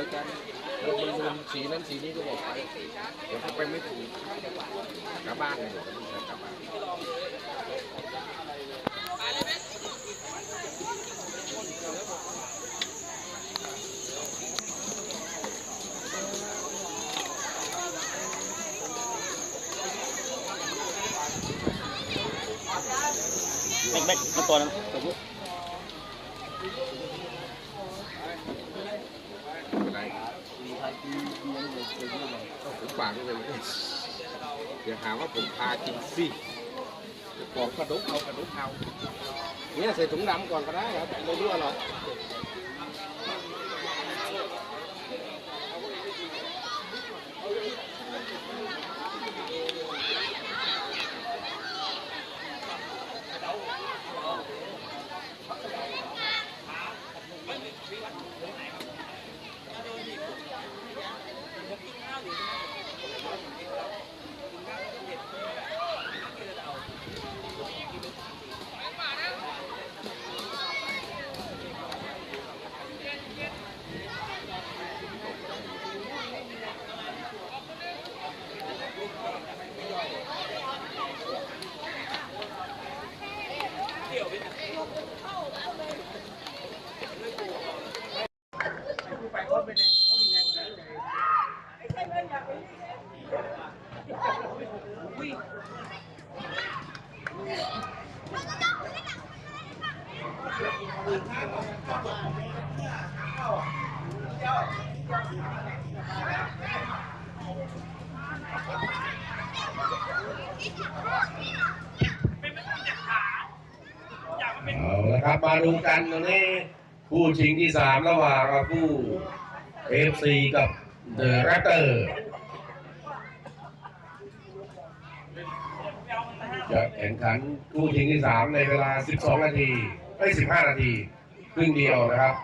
สีนั้นสีนี้ก็บอกไปเดี๋ยวเขาไปไม่ถูกกลับบ้านเลยเดี๋ยวเขากลับบ้านไม่ไม่มันตัวนั้นตัวผู้ อะไร ต้องผมฝากด้วยเลยอย่าหาว่าผมพากินสิบอกกระดุกเอากระดุกเอาเนี่ยใส่ถุงดำก่อนก็ได้ครับไม่รู้อร่อย เอาละครับมาดูกันตรงนี้คู่ชิงที่สามระหว่างคู่เอฟซีกับเดอะแรปเตอร์จะแข่งขันคู่ชิงที่สามในเวลา 12 นาที ไม่15นาทีครึ่งเดียวนะครับ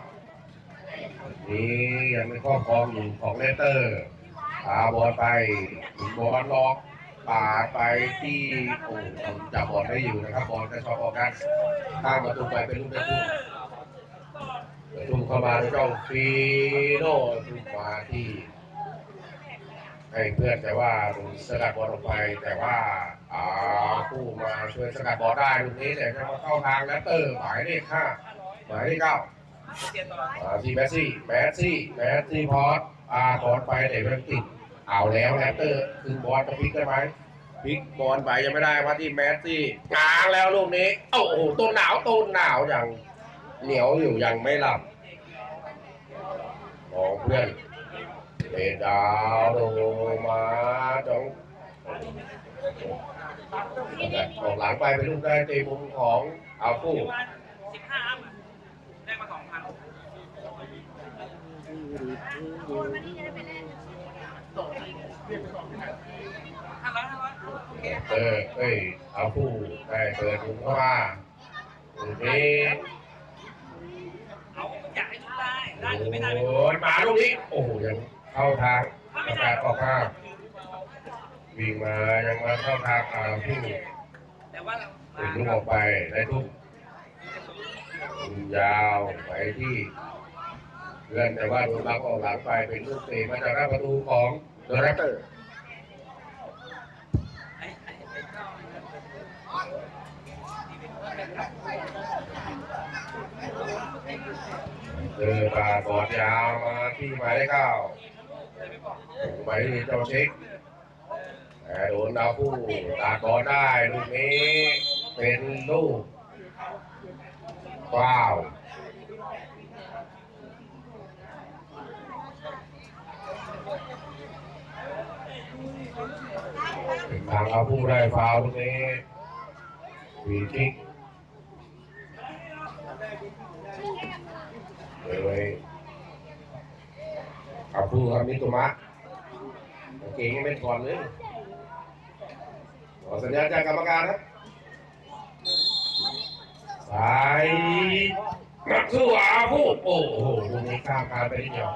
นี่ยังเป็นข้อครองอยู่ของเลเตอร์พาบอลไปบอลล็อกปาดไปที่โอ้จับบอลได้อยู่นะครับ บอลกระชอกออกกันข้ามประตูไปเป็นลูกได้ทุ่มทุ่มเข้ามาเจ้าฟีโน่ทุ่มมาที่ ให้เพื่อนแต่ว่าสกัดบอลออกไปแต่ว่าอ่าผู้มาช่วยสกัดบอลได้ลูกนี้แต่จะมาเข้าทางเลสเตอร์หมายเลขห้าหมายเลขเก้าอ่าทีแมสซี่แมสซี่แมสซี่พอสอาบอลไปไหนมันติดเอาแล้วแรปเตอร์คือบอลจะพลิกได้ไหมพลิกบอลไปยังไม่ได้ว่าที่แมสซี่กลางแล้วลูกนี้โอ้โหต้นหนาวต้นหนาวอย่างเหนียวอยู่ยังไม่หลับมองเพื่อน เตะดาวโดมาจงออกหลังไปเป็นลูกได้เตะมุมของอาฟูสิบห้าอัพอะได้มาสองพันห้าร้อยห้าร้อยโอเคเออเอ้ยเอาผู้ได้เปิดถุงเข้ามาตรงนี้เอาอยากให้ทุกได้ได้หรือไม่ได้ไม่โอ้รู้ยมาลูกนี้โอ้โหยัง เข้าทางประกาศออกข้าวิ่งมายังมาเข้าทางอาผู้แต่ว่าถึงลูกออกไปได้ทุกยาวไปที่เพื่อนแต่ว่าโดนรับออกหลังไปเป็นลูกเตะมาจากหน้าประตูของเดอะแรปเตอร์ไอ้ไอ้ไอ้เจ้าเดินปาบอลยาวมาที่หมายเลขเก้า หมายเลขเจ้าเช็คแต่โดนดาวผู้ตากบอลได้ลูกนี้เป็นลูกว้าวเป็นทางเอาผู้ได้ฟาวล์ลูกนี้วีคิกเลย เอาผู้ครับมิตุมะกางเก่งยังไม่ถอดเลยขอสัญญาณจากกรรมการครับสายนักสู้อาผู้โอ้โหลูกนี้ข้ามการไปนิดเดียว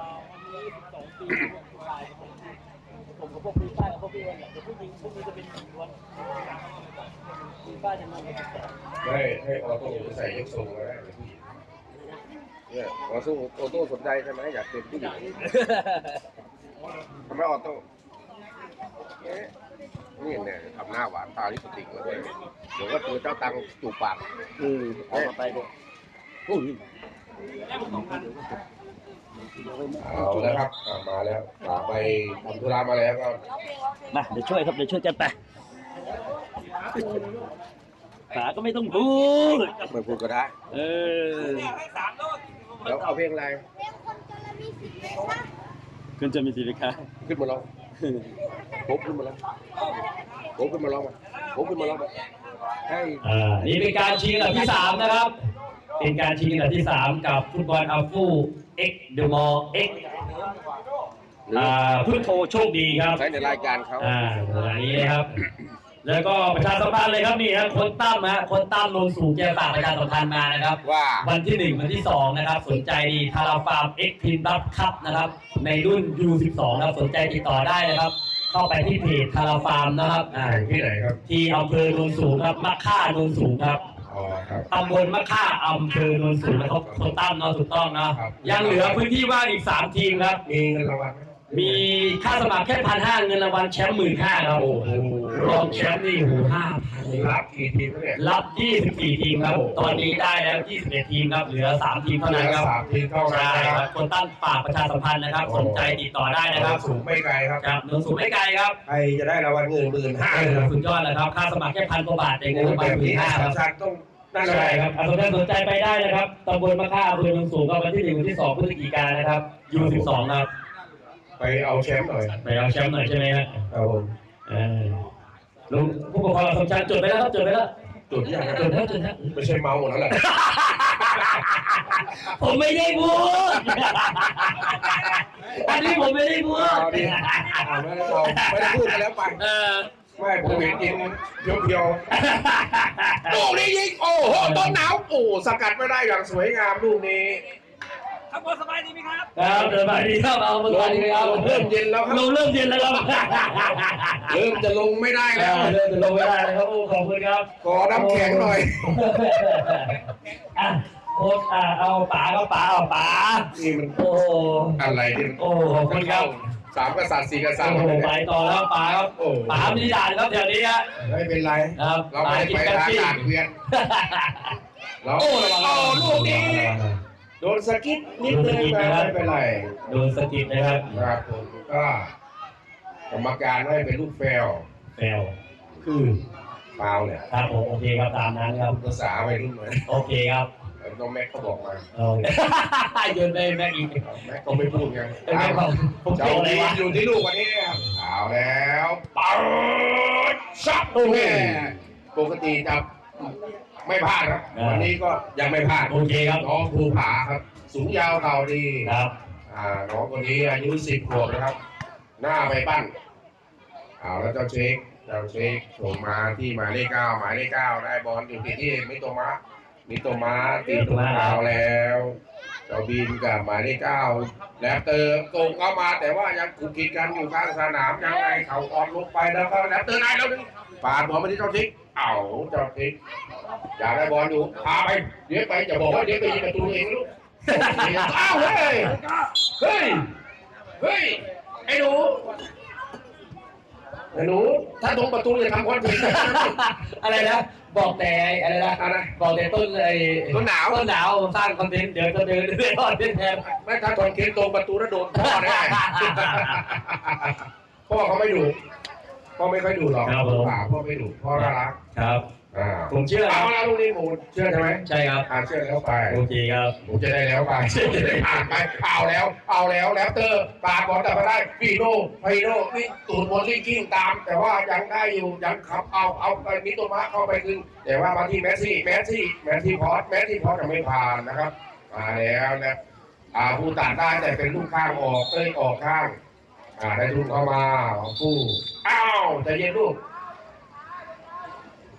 ผมกับพวกพี่ป้ากับพวกพี่วันเนี่ยเดี๋ยวผู้หญิงพวกนี้จะเป็นหญิงล้วนพี่ป้าจะนอนกับผมให้ให้ออโต้ใส่ยกทรงก็ได้เป็นผู้หญิง เนี่ยขอสู้โอโต้สนใจใช่ไหมอยากเป็นผู้หญิงทำไมออโต้เอ๊ะนี่เนี่ยทำหน้าหวานตาลิปสติกมาด้วยเดี๋ยวก็ตัวเจ้าตังจูบปากเออเอามาไปด้วยอุ้ยเอาแล้วครับอ่ามาแล้วอ่าไปทำธุระมาแล้วก็มาเดี๋ยวช่วยครับเดี๋ยวช่วยกันไปป๋าก็ไม่ต้องพูดไม่พูดก็ได้ เออ ให้สามโลด แล้วเอาเพลงอะไรคุณจะมีสิริคะขึ้นมาร้องผมขึ้นมาร้องผมขึ้นมาร้องมาผมขึ้นมาร้องมาให้อ่านี่เป็นการชิงอันดับที่สามนะครับ เป็นการชิงอันดับที่สามกับฟุตบอลอัลฟูเอ็กเดอะมอลเอ็กอ่าพุทโธโชคดีครับใช้ในรายการเขาอ่าอันนี้นะครับ แล้วก็ประชาสัมพันธ์เลยครับนี่ครับคนตั้มฮะคนตั้มโนนสูงแกฝากประชาสัมพันธ์มานะครับ ว่าวันที่หนึ่งวันที่สองนะครับ สนใจดีทาราฟาร์มเอ็กทีมบัฟคัพนะครับ ในรุ่น U12 นะครับสนใจติดต่อได้นะครับ เข้าไปที่เพจทาราฟาร์มนะครับอ่าแข่งที่ไหนครับ ที่อำเภอโนนสูงครับมะค่าโนนสูงครับอ๋อครับตำบลมะค่าอำเภอโนนสูงนะครับคนตั้มเนาะถูกต้องเนาะยังเหลือพื้นที่ว่างอีกสามทีมครับมีเงินรางวัลไหมมีค่าสมัครแค่พันห้าเงินรางวัลแชมป์หมื่นห้าครับโอ้โห รองแชมป์นี่โอ้โหห้าพันเลยครัรับบกี่ทีมเนี่ยรับ24ทีมครับตอนนี้ได้แล้ว21ทีมครับเหลือ3ทีมเท่าเหลืนั้นอครับสามทีมเท่านั้นใช่นะคครัรับบคนตั้งฝากประชาสัมพันธ์นะครับ สนใจติดต่อได้นะครับสูงไม่ไกลครับครับเมืองสูงไม่ไกลครับใครจะได้รางวัลเงินหมื่นห้าเออสุดยอดเลยครับค่าสมัครแค่พันกว่าบาทเองเงินรางวัแบลบหมื่นี้นห้าสาครัมบชาติต้องนั่นเลใช่ยครับอะสนใจสนใจไปได้นะครับตำบลมะค่าอำเภอเมืองสูงก็วันที่หนึ่งวันที่สองพฤศจิกายนนะครับยู12ครับไปเอาแชมป์หน่อยไปเอาแชมป์หน่อยใช่ไหมฮะครับผม เออ ลุงผู้ปกครองสมชายจดไปแล้วครับจดไปแล้วจุดยังจดแล้วจดแล้วไม่ใช่เมาหมดแล้วแหละผมไม่ได้พูดอันนี้ผมไม่ได้พูดเอาดิอ่าไม่ได้เอาไม่ได้พูดกันแล้วไปเออไม่ผมเห็นกินเพียวๆลูกนี้ยิงโอ้โหต้นหนาวโอ้สกัดไม่ได้อย่างสวยงามลูกนี้ ข้างบนสบายดีไหมครับครับเดินมาดีครับเอาลมาดีครับเริ่มเย็นแล้วครับลงเริ่มเย็นแล้วครับเริ่มจะลงไม่ได้แล้แล้ววเริ่มจะลงไม่ได้แล้วครับโอ้ขอบคุณครับขอน้ำแข็งหน่อยอะโค้ชอะเอาป๋าก็ป๋าเอาป๋านี่มันโอ้โหอะไรที่มันโอ้ขอบคุณครับสามกษัตริย์สี่กษัตริโอ้ย์โหไปต่อแล้วป๋าครับโอ้ป๋ามีด่านครับแถวนี้ฮะไม่เป็นไรครับเราป๋าไม่กินไปกันทางซี่ด่านเกวียนเราโอ้โอ้ระวังโอ้ลูกนี้ โดนสะกิดนิดนึงนะไม่เป็นไรโดนสะกิดนะครับ ครับผมก็กรรมการให้เป็นลูกแฟลแฟลคือฟาวเนี่ยครับผมโอเคครับตามนั้นครับภาษาวัยรุ่นเหมือนโอเคครับน้องแม็กเขาบอกมาโอเคโยนไปแม็กอีกแม็กก็ไม่พูดไงเป็นไงบ้างผมเจ้าเกี่ยวอะไรดีวะอยู่ที่ลูกวันนี้ครับเอาแล้วเปิดซับโอ้โหแม่ปกติจะ ไม่พลาดครับอ่าวันนี้ก็ยังไม่พลาดโอเคครับน้องภูผาครับ สูงยาวเข่าดีครับอ่าน้องคนนี้อายุสิบขวบนะครับ หน้าไปปั้นเอาแล้วเจ้าเช็คเจ้าเช็คส่งมาที่หมายเลขเก้าหมายเลขเก้าได้บอลอยู่ที่ที่มิโตมะมิโตมะตีตัวเท้าแล้ว เจ้าบินกับหมายเลขเก้าแล้วเตอร์โกงเข้ามาแต่ว่ายังคุกกินกันอยู่ข้างสนามยังไงเขาออกลงไปแล้วก็แล้วเตอร์ได้แล้วนึง ปาดบอลมาที่เจ้าทิกเอาเจ้าทิกอยากได้บอลอยู่พาไปเดี๋ยวไปจะบอกว่าเดี๋ยวไปยิงประตูเองลูกอ้าวเฮ้ยเฮ้ยเฮ้ยไอ้หนูไอ้หนูถ้าตรงประตูจะทำคอนเทนต์นะอะไรนะบอกแต่อะไรนะอะไรบอกแต่ต้นไอ้ต้นหนาวต้นหนาวสร้างคอนเทนต์เดี๋ยวจะเดินเรื่อยๆเล่นแทนไม่ถ้าคอนเทนต์ตรงประตูแล้วโดนพ่อแน่พ่อเขาไม่ดุ พ่อไม่ค่อยดุหรอกครับผม ป่าพ่อไม่ดุพ่อน่ารักครับ อ่าผมเชื่อคเอารับแล้วลูกนี้หมูเชื่อใช่ไหมใช่ครับอ่าเชื่อแล้วไปโอเคครับผมจะได้แล้วไปจะได้ผ่านไปเอาแล้ว เอาแล้วแล้วเตอร์ปาดบอลแต่มาได้ฟีโน่ฟีโน่นี่ตูดบอลที่กิ้งตาม แต่ว่ายังได้อยู่ยังขับเอาเอาไปมิโตมะเข้าไปคืนแต่ว่ามาที่แมสซี่แมสซี่แมสซี่พอสแมสซี่พอสยังไม่ผ่านนะครับมาแล้วนะอ่าผู้ตัดได้แต่เป็นลูกข้างออกเอ้ยออกข้าง อ่าได้ลูกเข้ามาผู้อ้าวจะเย็นลูก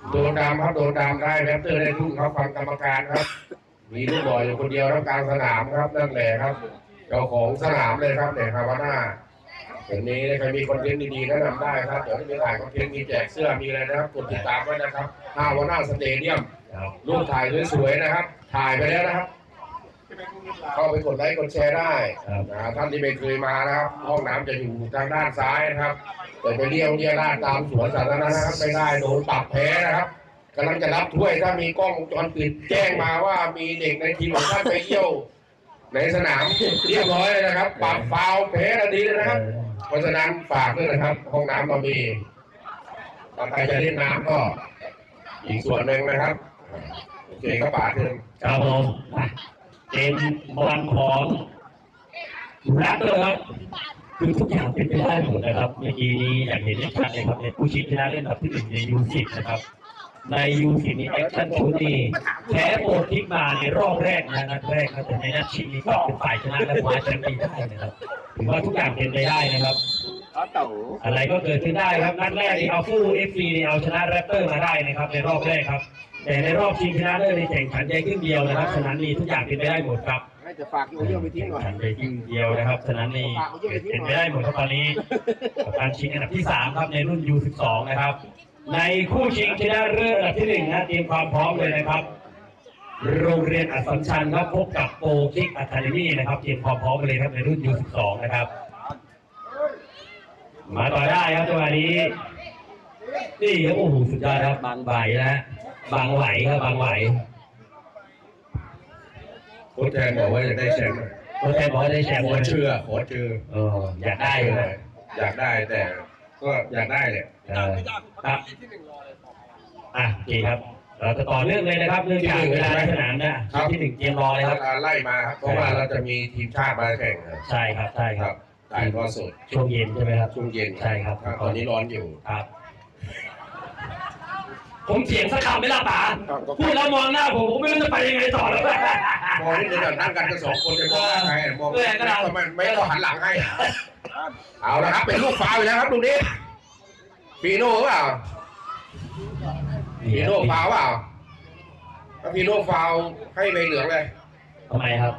โดนดำครับโดนดำได้แรปเตอร์ได้ลูกครับฟังกรรมการครับ มีลูกบ่อลอยู่คนเดียวแล้วกลางสนามครับนั่นแหละครับ เจ้าของสนามเลยครับเนี่ยคาวาน่าอย่างนี้ใครมีคอนเทนต์ดีๆแนะนำได้ครับเดี๋ยวมีถ่ายคอนเทนต์มีแจกเสื้อมีอะไรนะครับกดติดตามไว้นะครับฮาวาน่าสเตเดียมครับรูปถ่ายสวยๆนะครับ ถ่ายไปแล้วนะครับ เข้าไปกดไลค์กดแชร์ได้ครับนะท่านที่ไม่เคยมานะครับ ห้องน้ำจะอยู่ทางด้านซ้ายนะครับ แต่ไปเลี้ยวเลี้ยราดตามสวนสาธารณะนะครับไม่ได้โดนปรับแพ้นะครับกำลังจะรับถ้วยถ้ามีกล้องวงจรปิดแจ้งมาว่ามีเด็กในทีมของท่านไปเยี่ยว ในสนามเรียบร้อยเลยนะครับ ปรับฟาวล์แพ้ทันทีเลยนะครับ เพราะฉะนั้นฝากด้วยนะครับ ห้องน้ำเรามีถ้าใครจะเล่นน้ำก็อีกส่วนหนึ่งนะครับ โอเคครับป๋าเชิญ ครับผมอะ เกมบอลของแรปเตอร์ครับคือทุกอย่างเป็นไปได้หมดนะครับเมื่อกี้นี้อย่างเห็นได้ชัดเลยครับในผู้ชิงชนะเล่นอันดับที่หนึ่งในยูสิบนะครับ ในยูสิบนี้แอคชั่นชูนี่แพ้โปรทิกมาในรอบแรกนะนัดแรกนะแต่ในนัดชิงนี้ก็เป็นฝ่ายชนะและคว้าแชมป์ไปได้นะครับถือว่าทุกอย่างเป็นไปได้นะครับอะไรก็เกิดขึ้นได้ครับนัดแรกนี่เอาฟู่เอฟซีนี่เอาชนะแรปเตอร์มาได้นะครับในรอบแรกครับ แต่ในรอบชิงชนะเลิศในแข่งขันใจครึ่งเดียวนะครับฉะนั้นนี่ทุกอย่างเป็นไปได้หมดครับให้จะฝากโยเยี่ยวไปทิ้งแข่งหน่อยขันใจครึ่งเดียวนะครับฉะนั้นนี่เป็นไปได้หมดครับตอนนี้กับการชิงอันดับที่สามครับในรุ่น U12 นะครับ ในคู่ชิงชนะเลิศอันดับที่หนึ่งนะเตรียมความพร้อมเลยนะครับ โรงเรียนอัสสัมชัญครับพบกับโปรคิกอะคาเดมี่นะครับเตรียมความพร้อมกันเลยครับในรุ่น U12 นะครับ มาต่อได้ครับจังหวะนี้นี่ครับโอ้โหสุดยอดครับบางไหวนะฮะ บางไหวครับบางไหวโค้ชแทนบอกว่าจะได้แชมป์ตัวแทนบอกว่าได้แชมป์ขอเชื่อขอเชื่อเอออยากได้เลยนะอยากได้แต่ ก็อยากได้เนี่ยเออครับอะโอเคครับเราจะต่อเนื่องเลยนะครับเนื่องจากเวลาในสนามนะที่หนึ่งเกมรอเลยครับไล่มาครับเพราะว่าเราจะมีทีมชาติมาแข่งครับใช่ครับใช่คครัรับบถ่ายทอดสดช่วงเย็นใช่ไหมครับช่วงเย็นใช่ครับตอนนี้ร้อนอยู่ครับ ผมเถียงสักคำไม่ละป๋าพูดแล้วมองหน้าผมผมไม่รู้จะไปยังไงต่อแล้วมองนี่เดี๋ยวนั่งกันกันสองคนจะมองหน้าใครมองเออก็ได้ทำไมไม่ต้องหันหลังให้ เอาละครับเป็นลูกฟาวล์อยู่แล้วครับตรงนี้ฟีโน่เปล่าฟีโน่ฟาวล์เปล่าถ้าฟีโน่ฟาวล์ให้ใบเหลืองเลย ทำไมครับ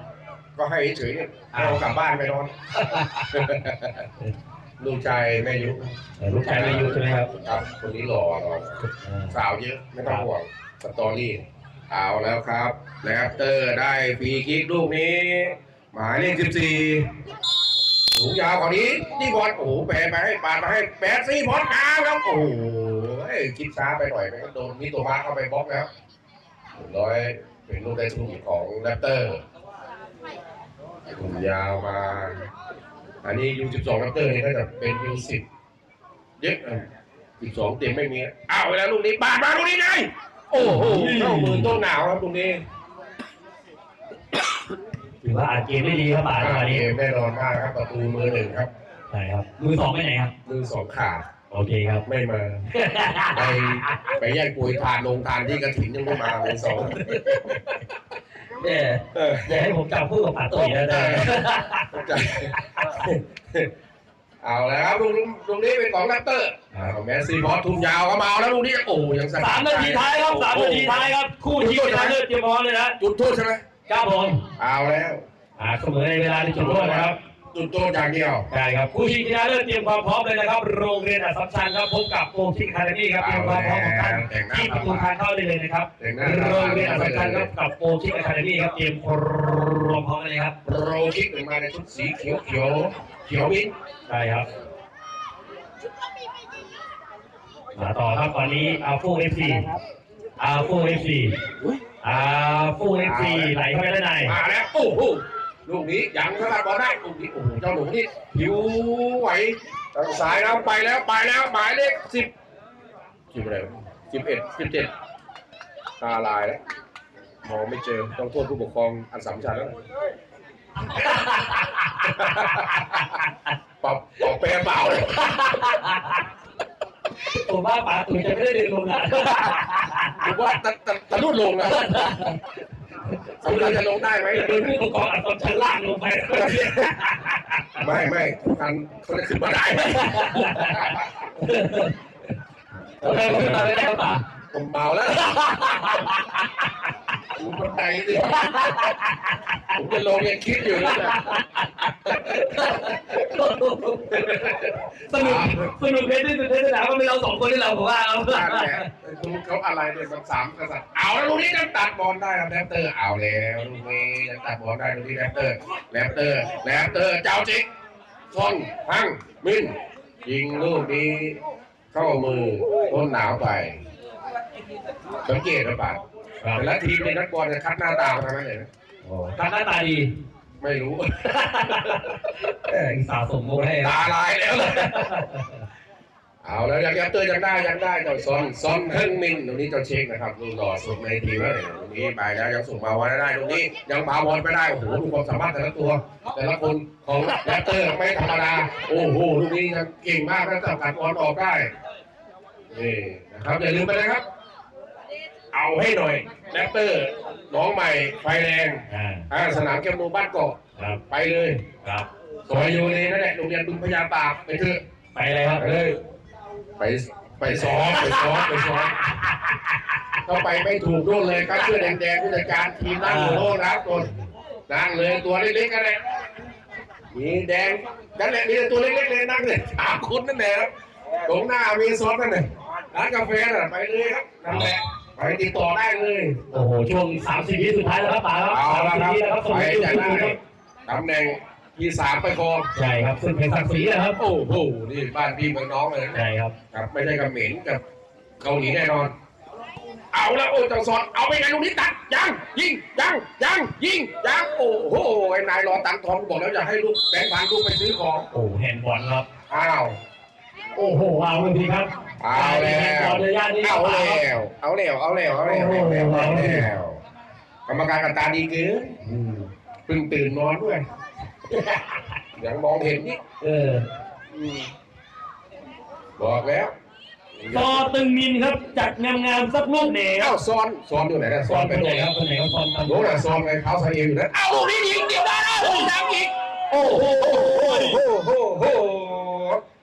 ก็ให้เฉยๆเนี่ยเอากลับบ้านไปนอน ลูกชายแม่ยุเออลูกชายไม่อยู่ใช่ไหมครับ ครับ คนนี้หล่อหล่อเออสาวเยอะไม่ต้องห่วงสตอรี่เอาแล้วครับนะครับเตอร์ได้ฟรีคิกลูกนี้ หมายเลขสิบสี่สูงยาวกว่านี้นี่บอลโอ้โหแปรไปให้ปาดมาให้แปดสี่บอลกลางครับโอ้โหคิดช้าไปหน่อยไหมโดนมิโตมาเข้าไปบล็อกแล้วเรียบร้อยเป็นลูกได้ทุกของแรปเตอร์สูงยาวมา อันนี้ยูสิบสองแรปเตอร์นี่ก็จะเป็นยูสิบเยอะสิบสองเต็มไม่มีอ้าวแล้วลูกนี้ปาดมาลูกนี้ไงโอ้โหเข้ามือต้นหนาวครับลูกนี้ถือว่าอาจเกมได้ดีครับป๋าจังหวะนี้เกมแน่นอนมากครับประตูมือหนึ่งครับใช่ครับมือสองไปไหนครับมือสองขาดโอเคครับไม่มาไปไปแย่งปุ๋ยทานลงทานที่กระถินยังไม่มามือสอง เนี่ยเอออย่าให้ผมจับคู่กับป๋าตุ๋ยนะจ๊ะเข้าใจเอาแล้วครับลูกลูกนี้เป็นของแรปเตอร์อ้าวแมสซี่บอลทุ่มยาวเข้ามาเอาแล้วลูกนี้โอ้ยังสกัดสามนาทีท้ายครับสามนาทีท้ายครับ คู่ชิงชนะเลิศเตรียมพร้อมเลยนะจุดโทษใช่ไหมครับผมเอาแล้วอ่าเสมอในเวลาที่จุดโทษนะครับ จุดโทษอย่างเดียวใช่ครับคู่ชิงชนะเลิศเตรียมความพร้อมเลยนะครับ โรงเรียนอัสสัมชัญครับพบกับโปรชิงคาเดมี่ครับเตรียมความพร้อมของท่านที่ประตูทางเข้าได้เลยนะครับแต่งหน้าโรงเรียนอัสสัมชัญครับกับโปรชิงคาเดมี่ครับเตรียมความพร้อมเลยครับโรคิกหนึ่งมาในชุดสีเขียวเขียวเขียวมิ้นท์ใช่ครับมาต่อครับตอนนี้อาฟูเอฟซีอาฟูเอฟซีอาฟูเอฟซีไหลเข้าไปด้านในมาแล้วโอ้โห ลูกนี้ยังสกัดบอลได้ลูกนี้โอ้โหเจ้าหนูนี่ผิวไหวทางซ้ายแล้วไปแล้วไปแล้วหมายเลขสิบสิบอะไรสิบเอ็ดสิบเจ็ดตาลายแล้วมองไม่เจอต้องโทษผู้ปกครองอันสำคัญแล้วปรับปรับแปรเปล่าเลยผมว่าป๋าตุ๋ยจะไม่ได้เดินลงนะผมว่าตะตะตะลุดลงนะ สำคัญจะลงได้ไหมโดนผู้ปกครองอัดตอนชั้นล่างลงไป ไม่ไม่ทันเขาจะขึ้นมาได้เออขึ้นมาไม่ได้ป่ะผมเมาแล้ว ดูบันไดสิผมจะลงยังคิดอยู่นะสนุกสนุกในที่สุดในสนามก็เป็นเราสองคนที่เราผมว่าเอานั่นแหละดูเขาอะไรเนี่ยมันสามกษัตริย์เอาแล้วลูกนี้ยังตัดบอลได้ครับแรปเตอร์เอาแล้วลูกนี้ยังตัดบอลได้ลูกนี้แรปเตอร์แรปเตอร์แรปเตอร์เจ้าจิกซอนพังมินยิงลูกนี้เข้ามือต้นหนาวไปสังเกตหรือเปล่า ครับแต่ละทีมในนักบอลจะคัดหน้าตาทั้งนั้นเลยนะโอ้ตาหน้าตาดีไม่รู้เอออีสาวส่งโมให้ตาลายแล้วเลยเอาแล้วยังยับเตอร์ยังได้ยังได้เจ้าซอนซอนเฮิงมินตรงนี้เจ้าเช็คนะครับลูกหล่อสุดในทีมแล้วเนี่ยตรงนี้ไปแล้วยังส่งมาวันได้ตรงนี้ยังปาบอลไปได้โอ้โหดูความสามารถแต่ละตัว แต่ละคนของแรปเตอร์ไม่ธรรมดาโอ้โหลูกนี้ยังเก่งมากนะจับกัดบอลออกได้นี่นะครับอย่าลืมไปนะครับ เอาให้หน่อยแรปเตอร์น้องใหม่ไฟแรงอ่าอ่าสนามเกมรูบ้านเกาะครับไปเลยครับซอยอยู่ในนั่นแหละโรงเรียนดุงพญาตากไปเถอะไปเลยครับไปเลย ไปไปซ้อมไปซ้อมไปซ้อมเข้าไปไม่ถูกโน่นเลยครับเสื้อแดงๆผู้จัดการทีมนั่งอยู่โน่นนะตัวนั่งเลยตัวเล็กๆกันเลยมีแดงนั่นแหละมีแต่ตัวเล็กๆเลยนั่งเลยสามคนนั่นแหละครับตรงหน้ามีซอสนั่นเลยร้านกาแฟน่ะไปเลยครับนั่นแหละ ไปติดต่อได้เลย โอ้โห ช่วงสามสิบวิสุดท้ายแล้วครับป๋าครับเอาสามละสิบครับวิแล้วครับส่งไปให้ดูจะได้ครับ ตำแหน่งที่สามไปครองใช่ครับซึ่งเป็นศักดิ์ศรีนะครับโอ้โหนี่บ้านพี่เมืองน้องเลยนะใช่ครับ ครับ ไม่ใช่กับเหม็นกับเกาหลีแน่นอน เอาแล้วโอ้เจังซอนเอาไปไงลูกนี้ตัดยังยิงยังยังยิงยังโอ้โหไอ้นายรอตังค์ทองบอกแล้วอยากให้ลูกแบงค์พันลูกไปซื้อของโอ้แฮนด์บอลครับอ้าว โอ้โหเอาเลยทีครับ เอาแล้แฮนด์บวอลระยะนี้เอาป๋าแล้ครับวเอาแล้วเอาแล้วเอาแล้วเอาแล้วเอาแล้วกรรมการกันตาดีเกินอืมเพิ่งตื่นนอนด้วยยังมองเห็นนี่เอออืมบอกแล้วต่อตึงมินครับจัดงามๆสักลูกเหนียเอ้าวซ้อนซ้อนอยู่ไหนนะซ้ซ้ออนนไปไปไหไหนนคครัรับบไปไหนครับซ้อนโน้นน่ะซ้อนไงเท้าใส่เอวอยู่นั้นเอ้าลูกนี้ยิงเดียวได้แล้วโอ้ดังอีกโอ้โหโอ้โหโอ้โห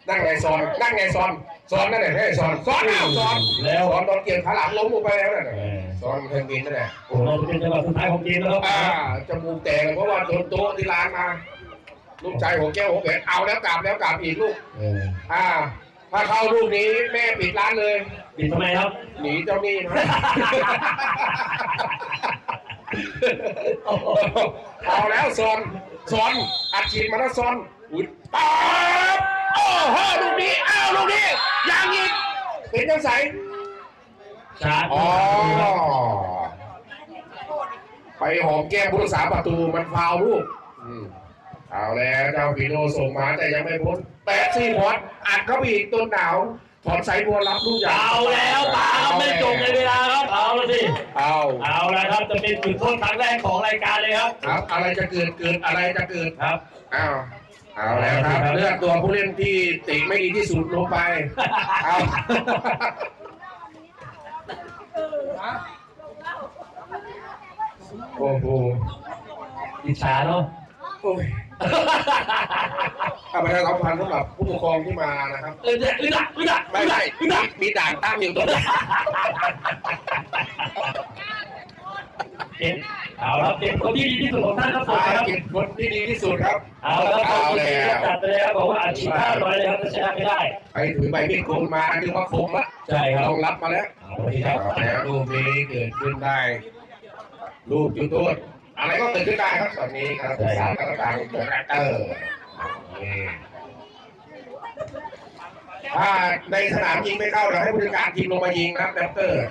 นั่งไงซ้อนนั่งไงซ้อนซ้อนนั่นแหละให้ซ้อนซ้อนอ้าวซ้อนแล้วซ้อนตอนเกี่ยวขาหลังล้มลงไปแล้วน่ะเออซ้อนเทนบินนั่นแหละโอ้เราจะเป็นจังหวะสุดท้ายของเกมแล้วครับอ่าจมูกแตกเพราะว่าโดนโต๊ะที่ร้านมาลูกชายหัวแก้วหัวแหวนเอาแล้วกลับแล้วกลับอีกลูกเอออ่า ถ้าเข้าลูกนี้แม่ปิดร้านเลย ปิดทำไมครับ หนีเจ้าหนี้นะเอาแล้วซอนซอนอัดฉีดมาแล้วซอนอุ้ยป๊าบ โอ้โหลูกนี้อ้าวลูกนี้ยังอีกเป็นจังใสชาร์จอ๋อไปหอมแก้มผู้รักษาประตูมันฟาวลูกอืมเอาแล้วเจ้าพีโนส่งมาแต่ยังไม่พ้นแปดซี่พอดอัดเข้าไปอีกต้นหนาวถอนสายบัวรับลูกอย่างเอาแล้วป๋าครับไม่จงในเวลาครับเอาละสิเอาเอาละครับจะเป็นจุดโทษครั้งแรกของรายการเลยครับ ครับ อะไรจะเกิดเกิดอะไรจะเกิดครับอ้าว เอาแล้วครับเลือกตัวผู้เล่นที่ติไม่ดีที่สุดลงไปเอาโอ้โหอิจฉาเนาะโอ้ยเอาไปได้รับพันสำหรับผู้ปกครองที่มานะครับเออจะอึดอัดอึดอัดไม่อึดใช่อัดอึดอัดมีด่านตั้งอยู่ตรงนี้เอ็น เอาละเอ็นคนที่ดีที่สุดของท่านครับผมภารครับกิจคนที่ดีที่สุดครับ เอาละครับเอาแล้วจัดไปเลยครับบอกว่าอาชีพห้าร้อยเลยครับจะชนะไม่ได้ ไปถือใบมีดโกนมาถือว่าคมละใช่ครับต้องรับมาแล้วเอาละสิครับแล้วลูกนี้เกิดขึ้นได้ลูกจุดโทษอะไรก็เกิดขึ้นได้ครับตอนนี้ครับสามกรรมการตัวแรกเตอร์นี่ถ้าในสนามยิงไม่เข้าเราให้ผู้จัดการทีมลงมายิงนะแรปเตอร์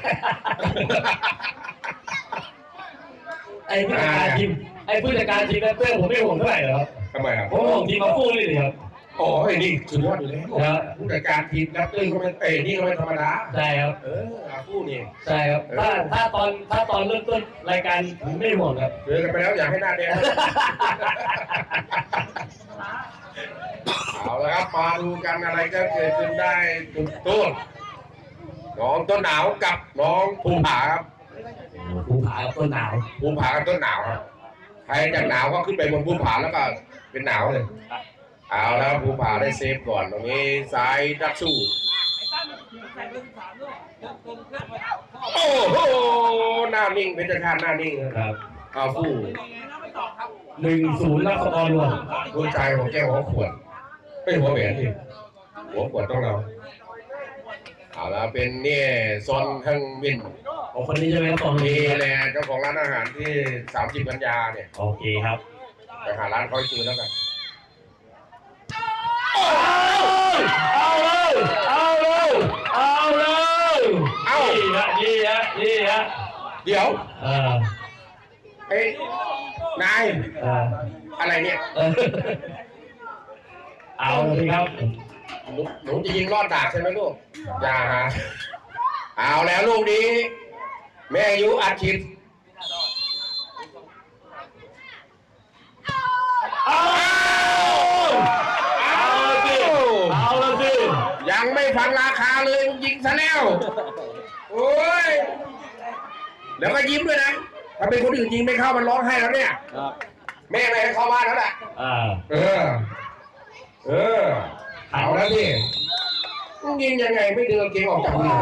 ไอ้ผู้จัดการทีมไอ้ผู้จัดการทีมแรปเตอร์ผมไม่ห่วงเท่าไหร่หรอกครับทำไมครับผมห่วงทีมมาฟูนี่เลยครับโอ้ยนี่สุดยอดอยู่แล้วครับผู้จัดการทีมแรปเตอร์ก็ไม่เอ้ยนี่ก็ไม่ธรรมดาใช่ครับเอออาคู่นี่ใช่ครับถ้าถ้าตอนถ้าตอนเริ่มต้นรายการผมไม่ห่วงครับเจอกันไปแล้วอยากให้หน้าแดงเอาละครับมาดูกันอะไรก็เกิดขึ้นได้จุดโทษน้องต้นหนาวกับน้องภูผาครับภู ผากับต้นหนาวภูผากับต้นหนาวครับใครจากหนาวก็ขึ้นไปบนภูผาแล้วก็เป็นหนาวเลย เอาแล้วภูผาได้เซฟก่อนตรงนี้ซ้ายดักสู้ไอ้ตั้มใส่เบอร์สิบสามด้วยเดินตรงเครื่องไปเอาเข้าโอ้โหหน้านิ่งเป็นชาติหน้านิ่งครับครับเอาฟู่เป็นไงนะไม่ตอบครับหนึ่งศูนย์รับสกอร์รวมหัวใจของแก้วหัวขวดไม่หัวแหวนที่หัวขวดต้องเรา เอาละเป็นเนี่ยซอนฮังวินโอ้คนนี้ใช่ไหมครับตรงมีนี้แหละเจ้าของร้านอาหารที่30กันยาเนี่ยโอเคครับ ไปหาร้านเขาให้กินแล้วกัน เอาเลย เอาเลย เอาเลยเอา นี่ฮะนี่ฮะนี่ฮะเดี๋ยวเออเอ้ยนายเอออะไรเนี่ย เออเอาเลยครับ หนูหนูจะยิงรอดดากใช่ไหมลูก อย่าฮะเอาแล้วลูกนี้ แม่อายุอาทิตย์เอาเอาสิเอาละสิยังไม่ฟังราคาเลยยิงซะแล้ว โอ้ย แล้วก็ยิ้มด้วยนะ ถ้าเป็นคนอื่นยิงไม่เข้ามันร้องไห้แล้วเนี่ย ครับ แม่ไม่ให้เข้าบ้านแล้วแหละอ่า เออ เออ เอาแล้วนี่ยิงยังไงไม่เดินเกงออกจากมือ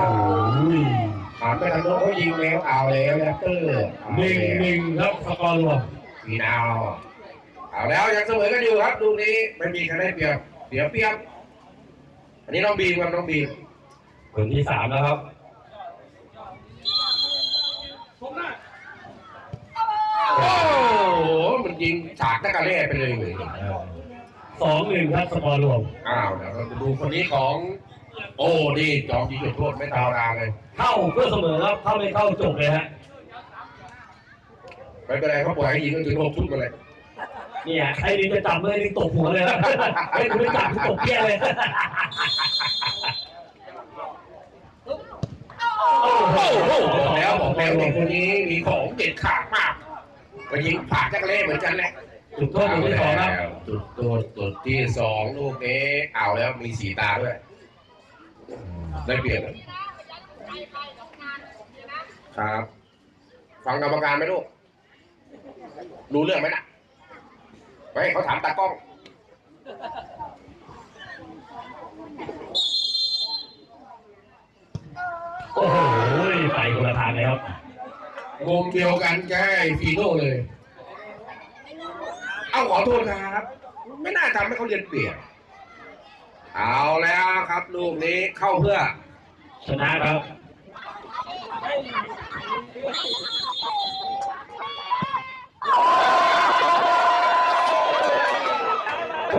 หันไปทางโน้นเขายิงแล้วเอาแล้วแรปเตอร์เอาหนึ่งหนึ่งครับสกอร์รวมมีดาวเอาแล้วยังเสมอกันอยู่ครับดูนี้ไม่มีคะแนนเปรียบเสียเปรียบ อันนี้น้องบีมครับน้องบีมคนที่สามแล้วครับโอ้โหมันยิงฉากตะกะเล่ไปเลยเลย สองหนึ่งครับสกอร์รวมอ้าวเดี๋ยวเราจะดูคนนี้ของ โอ้นี่จอมยิงจุดโทษไม่ธรรมดาเลย เข้าเพื่อเสมอครับเข้าไม่เข้าจบเลยฮะไม่เป็นไรเขาปล่อยให้ยิงก็ถึงหกชุดมาเลยเนี่ยไอ้นี่จะจับมือไอ้นี่ตบหัวเลยนะไอ้นี่ไม่จับตบเปี้ยเลยโอ้โหบอกแล้วบอกแล้วเด็กคนนี้มีของเด็ดขาดมากก็ยิงผ่าจักรเล่เหมือนกันแหละ จุดโทษจุดที่สองครับจุดโทษจุดที่สองลูกนี้เอาแล้วมีสีตาด้วย ได้เปรียบเลยครับ ฟังกรรมการไหมลูก รู้เรื่องไหมน่ะไม่เขาถามตากล้อง โอ้โหไปคนละทางเลยครับวงเดียวกันแกไอ้ฟีโน่เลย เอาขอโทษครับ ไม่น่าทำให้เขาเรียนเปลี่ยน เอาแล้วครับ ลูกนี้เข้าเพื่อ ชนะครับ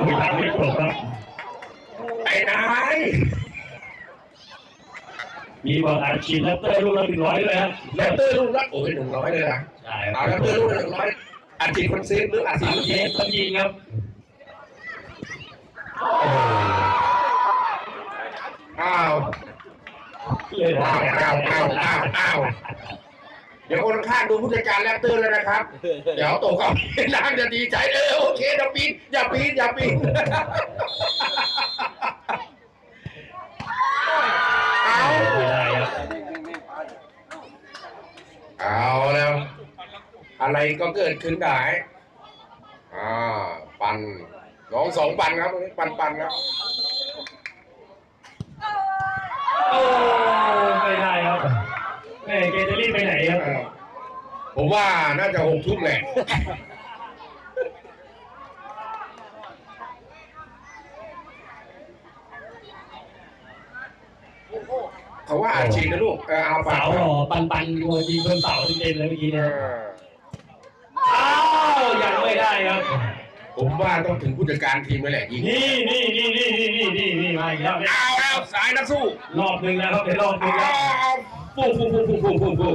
ไม่ทันไม่จบครับ ไอ้นายมีบอลอาชีพแล้วเต้ยลูกละหนึ่งร้อยด้วยครับแรปเตอร์ลูกละโอ้ยหนึ่งร้อยเลยนะใช่เอาแรปเตอร์ลูกละหนึ่งร้อย อาทิตย์คนเซฟหรืออาทิตสามย์เทปต้องยิงครับอ้าวเอ้าวอ้าวอ้าวอ้าวอ้าวเดี๋ยวคนข้างดูผู้จัดการแรปเตอร์แล้วนะครับ เดี๋ยวตกเอาน้ำจะดีใจเออโอเคอย่าปีนอย่าปีนอย่าปีนเอา ไม่ได้ครับ เอาแล้ว อะไรก็เกิดขึ้นได้อ่าปันน้องสองปันครับวันนี้ปันปันครับโอ้ไม่ได้ครับแม่เกจะรีบไปไหนครับผมว่าน่าจะหกทุ่มแหละเขาว่าอาชีพนะลูก เออเอาไปเสาหล่อปันปันรัวยิงเพิ่มเสาเต็มๆเลยเมื่อกี้เอเนี่ย อ อ้าวยังไม่ได้ ครับ ผมว่าต้องถึงผู้จัดการทีมไปแหละยิงนี่นี่นี่นี่นี่นี่นี่นี่มาอีกแล้วเนี่ยเอาแล้วสายนักสู้รอบหนึ่งนะครับเป็นรอบหนึ่งเอาแล้วเอาฟูฟูฟูฟูฟูฟูฟู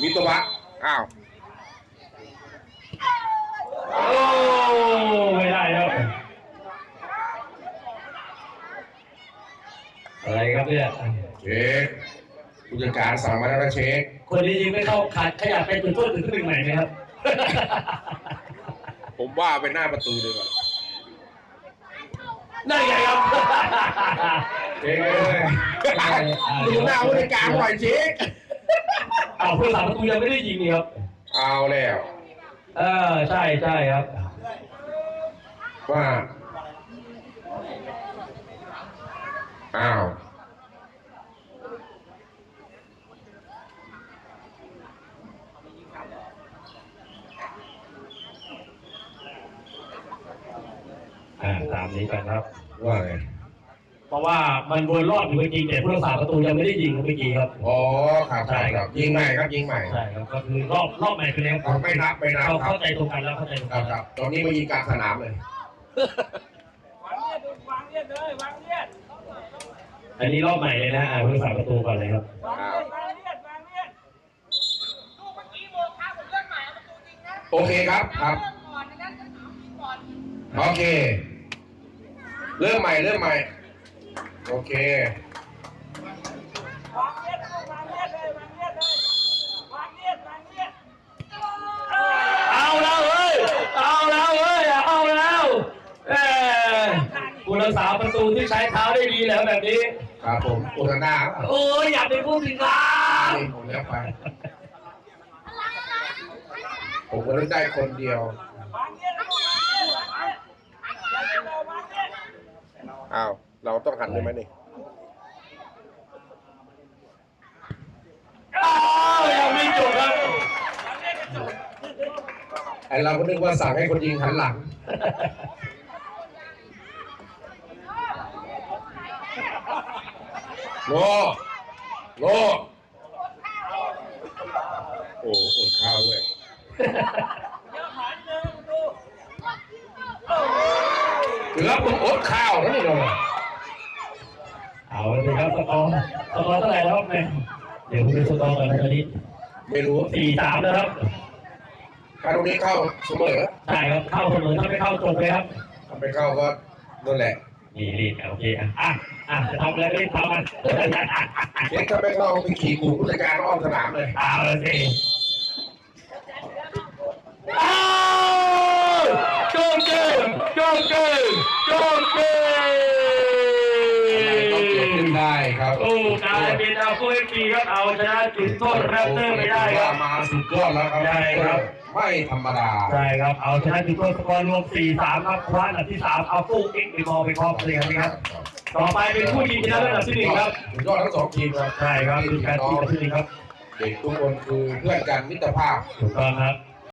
มิโตะอ้าวโอ้ไม่ได้ครับอะไรครับเนี่ยเช็คผู้จัดการสั่งมาแล้วนะเช็คคนนี้ยิงไม่เข้าขาดขยับไปจุดโทษถึงหนึ่งไหนไหมครับ ผมว่าเป็นหน้าประตูดีกว่านั่นไงครับเช็คเลยดูหน้าผู้จัดการหน่อยเช็คเอาเพื่อนสามประตูยังไม่ได้ยิงนี่ครับ เอาแล้วเออใช่ใช่ครับ ว่าอ้าว อ่าตาม นี้กันครับ ว่าไงตอนะว่ามันวนรอบอยู่เมื่อกี้แต่ผู้รักษาประตูยังไม่ได้ยิงเมื่อกี้ครับ อ๋อครับครับครับยิงใหม่ครับยิงใหม่ใช่ครับก็คือรอบรอบใหม่ไปแล้วครับไม่นับไม่นับเราครัเข้าบใจตรงกันแล้วเข้าใจตรงครักับนครับตอนนี้มายิงกลางสนามเลยวางเลียดวางเลียดเลยวางเลียดอันนี้รอบใหม่เลยนะอ่าผู้รักษาประตูก่อนเลยครับ วางเลียดวางเลียดวางเลียดโอเคครับครับโอเค เริ่มใหม่เริ่มใหม่ โอเค วางเลียดวางเลียดเลยวางเลียดเลยวางเลียดวางเลียดเอาแล้วเฮ้ย เอาแล้วเฮ้ย เอาแล้วเออผู้รักษาประตูที่ใช้เท้าได้ดีแล้วแบบนี้ ครับผมโอนาน่าโอ้ยอยากเป็นผู้สิงคานี่ผมแล้วไป ผมก็ได้คนเดียว วางเลียดวางเลียดวางเลียดอย่าเดินวางเลียด อ้าว เราต้องหันเลยไหมนี่อ้าวยังไม่จบครับไอเราก็นึกว่าสั่งให้คนยิงหันหลังโง่โง่โอ้อดข้าวด้วยเดี๋ยวหันเดินดู เกือบผมอดข้าวแล้วนี่เราเอาเลยครับสกอร์สกอร์เท่าไหร่แล้วครับเนี่ยเดี๋ยวคุณดูสกอร์ก่อนนะตอนนี้ไม่รู้สี่สามนะครับถ้าตรงนี้เข้าเสมอใช่ครับเข้าเสมอถ้าไม่เข้าจบเลยครับถ้าไม่เข้าก็นั่นแหละนี่รีบโอเคอะอะอะจะทำอะไรก็รีบทำมันเด็กถ้าไม่เข้าไปขี่กูผู้จัดการอ้อมสนามเลยเอาเลยสิอ้าว โจมเกมโจมเกมโจมเกอะไรก็เกิดขึ้นมได้ครับโอ้กลายเป็นอาฟูเอฟซีครับเอาชนะจุดโทษแรปเตอร์ไปได้คว่ารับมาสุดยอดแล้วครับใช่ครับไม่ธรรมดาใช่ครับเอาชนะจุดโทษสกอร์รวม 4-3 ครับคว้าอันดับที่ 3 เอาฟูเอ็กซ์ไปมอไปครอบเลยครับต่อไปเป็นผู้ยิงชนะอันดับที่หนึ่งครับสุดยอดทั้งสองทีมครับใช่ครับเป็นการที่อันดับที่หนึ่งครับ เด็กทุกคนคือเพื่อนกันมิตรภาพถูกต้องครับ